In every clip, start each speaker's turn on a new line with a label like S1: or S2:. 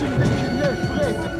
S1: Congratulations.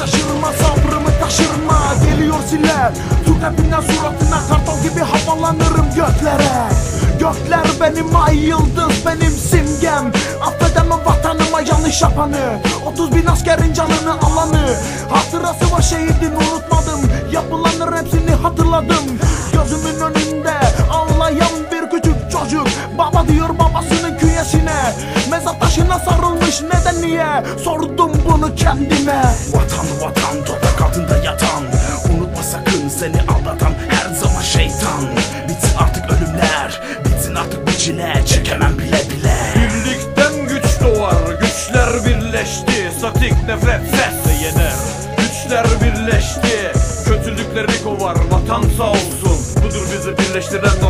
S1: şaşırma sabrımı taşırma. Geliyor ziller Türk rapinden suratına kartal gibi havalanırım göklere. Gökler benim ay yıldız benim simgem Affedemem vatanıma yanlış yapanı. 30 bin askerin canını alanı. Hatırası var şehidin unutmadım. Yapılanır hepsini hatırladım. Gözümün önünde ağlayan bir küçük çocuk. Baba diyor babasının künyesine. Mezar taşına sarılmış. Neden niye Sordum bunu kendime?
S2: Vatan vatan toprak
S3: birleşti. Statik nefret sesle yener. Güçler birleşti, kötülükleri kovar. Vatan sağ olsun, budur bizi birleştiren